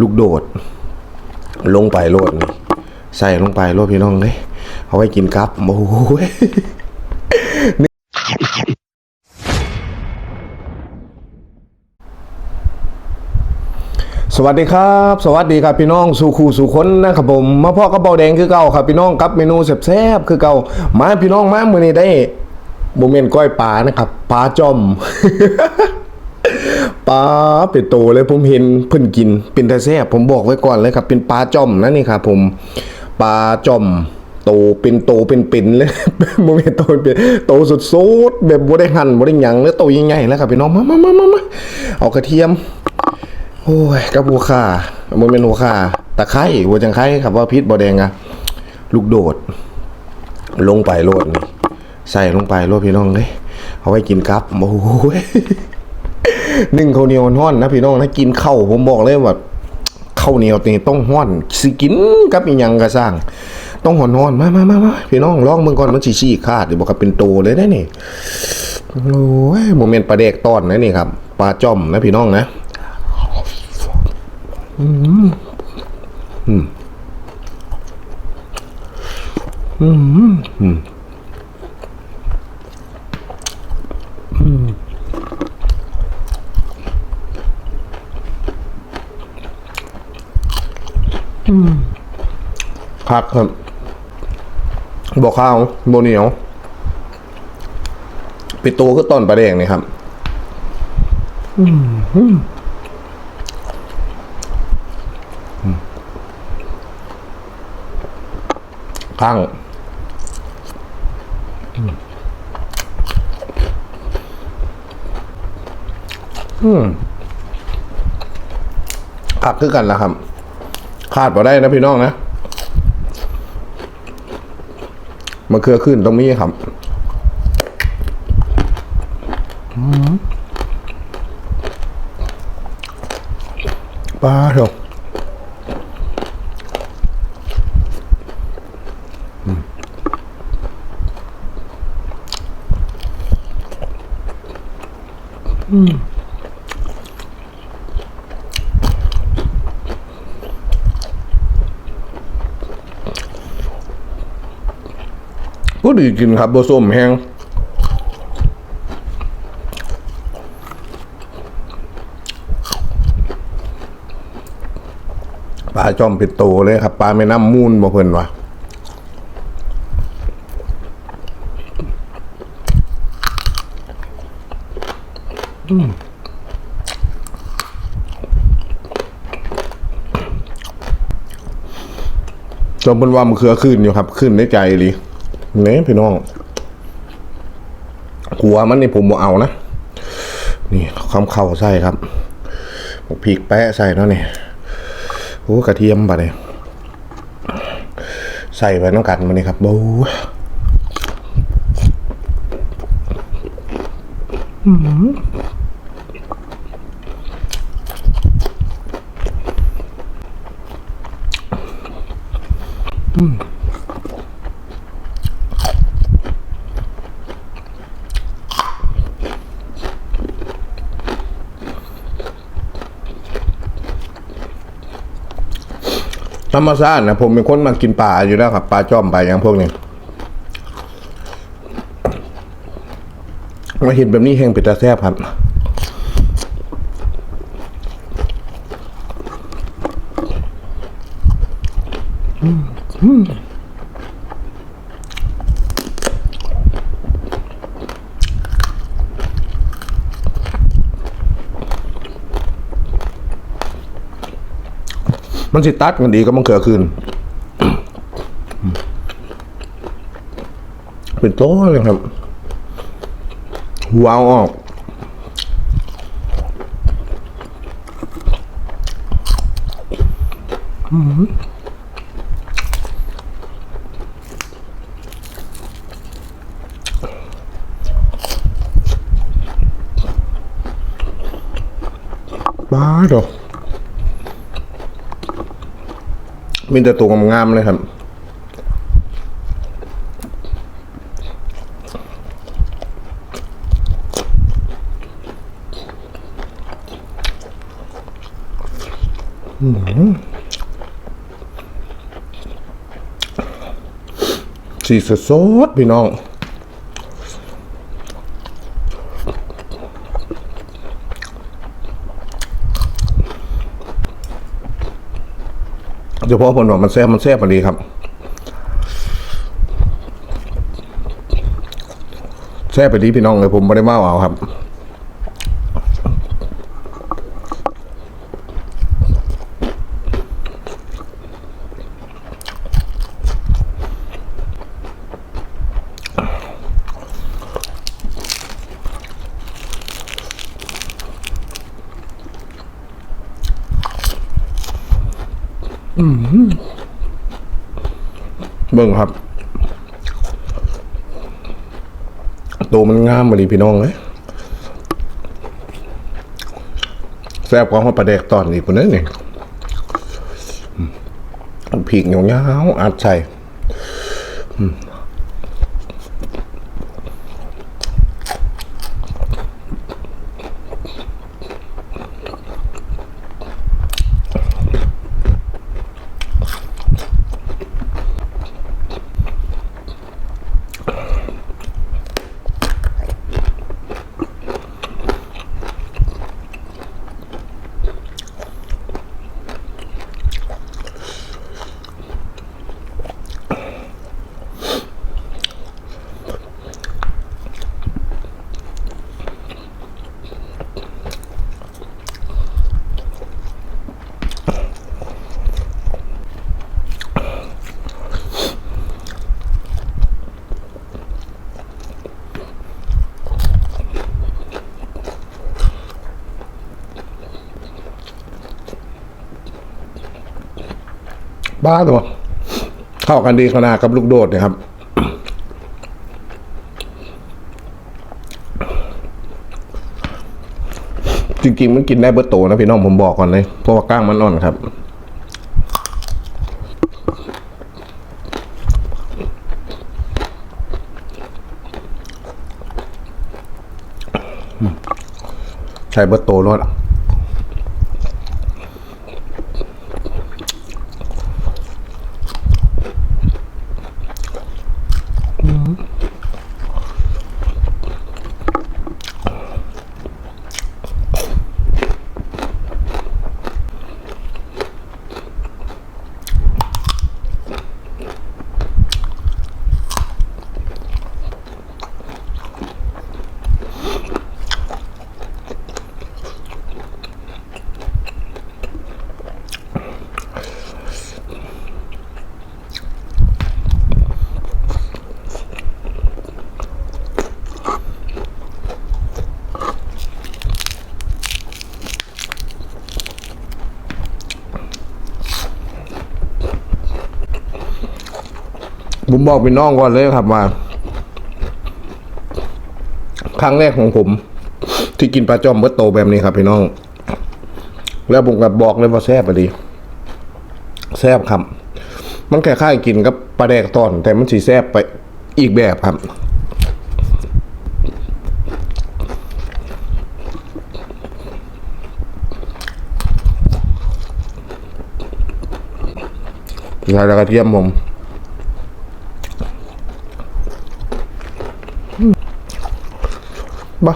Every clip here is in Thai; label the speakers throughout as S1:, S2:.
S1: ลูกโดด ลงไปโลดนี่ใส่ลงไปโลดพี่น้องเลยเอาไว้กินครับโอ้โหสวัสดีครับ สวัสดีครับพี่น้องสู่คู่สู่คนนะครับผมมาพ่อกระเป๋าแดงคือเก่าครับพี่น้องกับเมนูแซ่บๆคือเก่ามาพี่น้องมาเมื้อนี้ได้โมเมนต์ก้อยปลานะครับปลาจอม ปลาเป็ดโตเลยผมเห็นเพิ่นกินเป็นแต่แซ่บผมบอกไว้ก่อนเลยครับ เป็นปลาจอมนะนี่ครับผมปลาจอมโตเป็นโตเป็นเป็นเลยโมเมนต์โตเป็นโตสุดๆแบบบ่ได้หั่นบ่ได้หยังแล้วโตใหญ่ๆแล้วครับพี่น้องมามามามามาเอากระเทียมโอ้ยกับหัวข่าโมเมนหัวข่าตะไคร้หัวจังไคร้ครับว่าพิษบ่แดงอะลูกโดด ลงไปโลดนี่ใส่ลงไปโลดพี่น้องเลยเอาไว้กินครับโอ้โหนึ่งข้าวเหนียวห้อนนะพี่น้องนะกินข้าวผมบอกเลยว่าข้าวเหนียวนี่ต้องห้อนสิกินกับอีหยังก็สร้าง ต้องห้อนห้อนมามามามาพี่น้องลองเบิ่งก่อนมันสิชี้ขาดเดี๋ยวบอกว่าเป็นโตเลยได้นี่โอ้ยโมเมนต์ปลาเด็กตอนนะนี่ครับปลาจอมนะพี่น้องนะอืมอืมอืมอืม ครับครับบอกข้าวโบเหนียวปิดตัวก็ต้นปลาแดงนี่ครับข้างอืมขับคือกันแล้วครับ ขาดบ่ได้นะพี่น้องนะ มะเขือขึ้นตรงนี้ครับปลาเถอะก็ ดีกินครับบส้มแห้งปลาจอมปิดโตเลยครับปลาไม่น้ำมูลบ่เพิ่นวะจอมเพิ่นว่ามันเครือขึ้นอยู่ครับ ขึ้นในใจเลย เนี่ยพี่น้องหัวมันนี่ผมบ่เอานะ นี่คำเข่าใส่ครับพริกแปะใส่แล้วนี่โอ้กระเทียมบะเนี่ยใส่ไปน้ำกันมานี่ครับโบ้ ธรรมชาตินะผมเป็นคนมากินปลาอยู่แล้วครับปลาจอมปลาอย่างพวกนี้มาเห็นแบบนี้แห้งเป็ดตาแซบครับมั มันสิตัดกันดีก็มันเกิดขึ้นเป็นโต้เลยครับวเอาออกบ้าดอก มีแต่ตัวงามๆเลยครับอสีสดๆพี่น้อง เฉพาะผลว่ามันแซ่บมันแซ่บพอดีครับแซ่บไปดีพี่น้องเลยผมไม่ได้เมาเอาครับ เบิ่งครับ ตัวมันงามมาดีพี่น้องเลยแซ่บกว่าหัวปลาแดกตอนนี้ปุ่นนี่นี่อืมผีกเหนียวๆอัดใส่ บ้าตัวเข้ากันดีขนาดกับลูกโดดนี่ยครับ จริงๆมันกินได้เบอร์โตนะพี่น้องผมบอกก่อนเลย เพราะว่าก้างมันอ่อนครับใช้เบอร์โตรถ ผมบอกพี่น้องก่อนเลยครับว่าครั้งแรกของผม ที่กินปลาจอมเบิร์ตโตแบบนี้ครับพี่น้อง แล้วผมก็บอกเลยว่าแซ่บไปดีแซ่บครับ มันคล้ายๆกินกับปลาแดกตอน แต่มันสีแซ่บไปอีกแบบครับใส่แล้วกระเทียมผม บ้า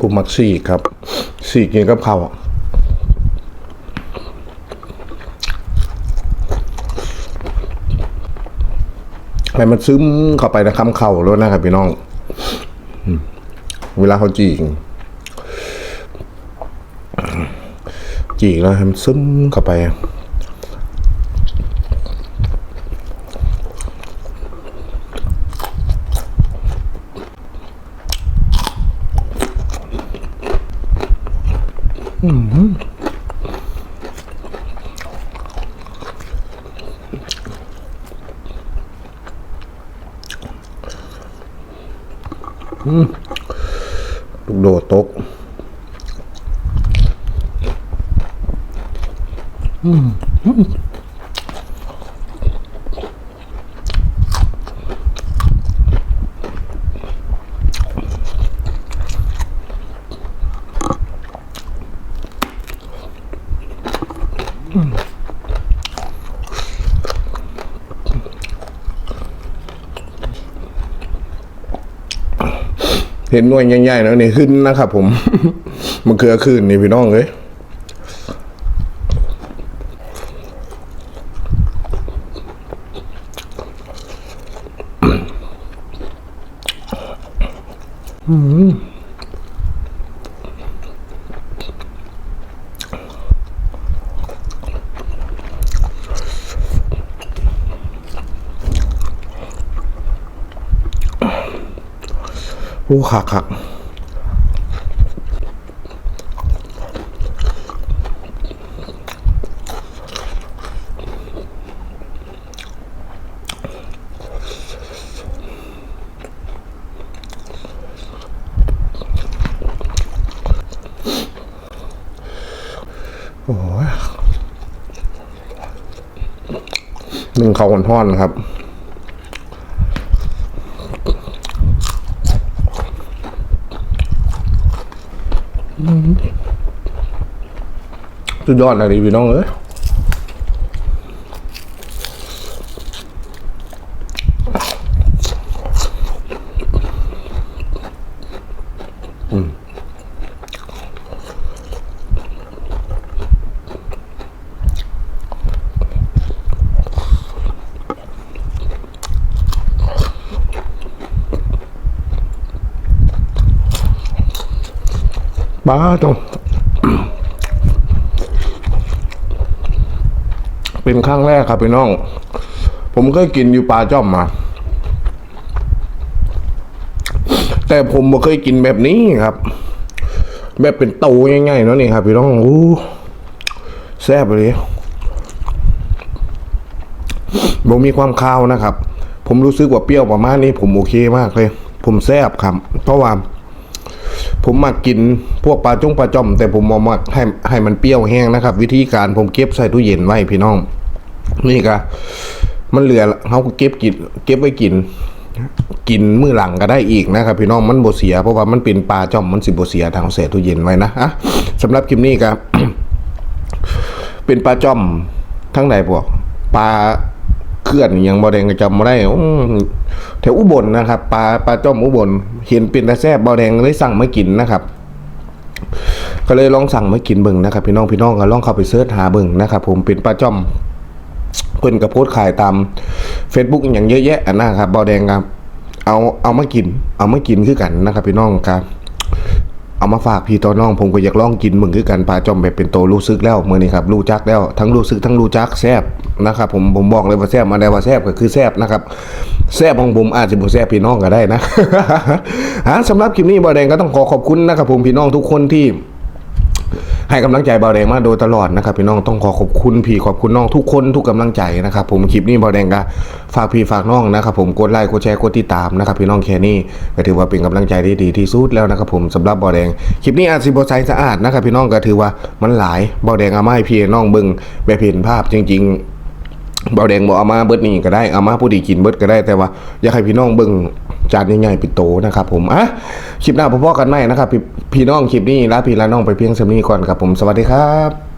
S1: ผมมั กสี่ครับสี่กินกับข้าวอะให้มันซึมเข้าไปนะคำเข่าแล้วนะครับพี่น้อง เวลาเขาจีงจีงแล้วให้มันซึมเข้าไป ลูกโดดตก เห็นหน่วยใหญ่ๆแล้วนี่ขึ้นนะครับผม มันเคือขึ้นนี่พี่น้องเอ้ย อ้คักคักโอ้ยหนึ่งเขาห่อนครับ สุดยอดเลยพี่น้องเอ้ย บ้าตรงเป็นครั้งแรกครับพี่น้อง ผมเคยกินอยู่ปลาจ้อมมา แต่ผมบ่เคยกินแบบนี้ครับ แบบเป็นโตง่ายๆเนาะนี่ครับพี่น้องอู้แซ่บเลยผมมีความคาวนะครับ ผมรู้สึกว่าเปรี้ยวประมาณนี้ ผมโอเคมากเลย ผมแซ่บครับ เพราะว่า ผมมักกินพวกปลาจ้งปลาจอม แต่ผมมมักให้ให้มันเปรี้ยวแห้งนะครับ วิธีการผมเก็บใส่ตู้เย็นไว้พี่น้องนี่ก็มันเหลือเขาก็เก็บกินเก็บไว้กิน กินมื้อหลังก็ได้อีกนะครับพี่น้องมันโบเสีย เพราะว่ามันเป็นปลาจอมมันสิบ่เสียทางเศษตู้เย็นไว้นะอะสำหรับคลิปนี้ก็เป็นปลาจอมทั้งใดพวกปลาื่อนอหยังบ่แดงก็จำบ่ได้อื้อแถวอุบลนะครับปลาปลาจ่อมอุบลเห็นเป็นตาแซ่บบ่แดงเลยสั่งมากินนะครับ ก็เลยลองสั่งมากินเบิ่งนะครับ พี่น้องพี่น้องก็ลองเข้าไปเสิร์ชหาเบิ่งนะครับ ผมเป็นปลาจ่อมเพิ่นก็โพสต์ขายตาม Facebook อย่างเยอะแยะอะนะครับบอแดงครับเอาเอามากิน เอามากินคือกันนะครับ พี่น้องครับ เอามาฝากพี่ต่อน้องผมก็อยากลองกินมึงคือกันปลาจอมแบบเป็นโตรู้สึกแล้วเมื่อนี้ครับรู้จักแล้วทั้งรู้สึกทั้งรู้จักแซบนะครับผมผมบอกเลยว่าแซบมาได้ว่าแซบก็คือแซบนะครับแซบของผมอาจจะบ่แซบพี่น้องก็ได้นะฮะสำหรับคลิปนี้บอแดงก็ต้องขอขอบคุณนะครับผมพี่น้องทุกคนที่ ให้กำลังใจบาแดงมาโดยตลอดนะครับพี่น้องต้องขอขอบคุณพี่ขอบคุณน้องทุกคนทุกกำลังใจนะครับผมคลิปนี้บาแดงก็ฝากพี่ฝากน้องนะครับผมกดไลค์กดแชร์กดติดตามนะครับพี่น้องแค่นี้ก็ถือว่าเป็นกำลังใจที่ดีที่สุดแล้วนะครับผมสำหรับบาแดงคลิปนี้อาจสิบ่ใสสะอาดนะครับพี่น้องก็ถือว่ามันหลายบาแดงเอามาให้พี่น้องเบิ่งแบบเห็นภาพจริง ๆเบาแดงบอกเอามาเบิดนี่ก็ได้เอามาผู้ดีกินเบิดก็ได้แต่ว่าอยากให้พี่น้องเบิ่ง จานใหญ่ๆปิดโตนะครับผมอะคลิปหน้าพ่อๆกันใหม่นะครับ พี่น้องคลิปนี้ลาพี่ลาน้องไปเพียงสำนี้ก่อนครับผมสวัสดีครับ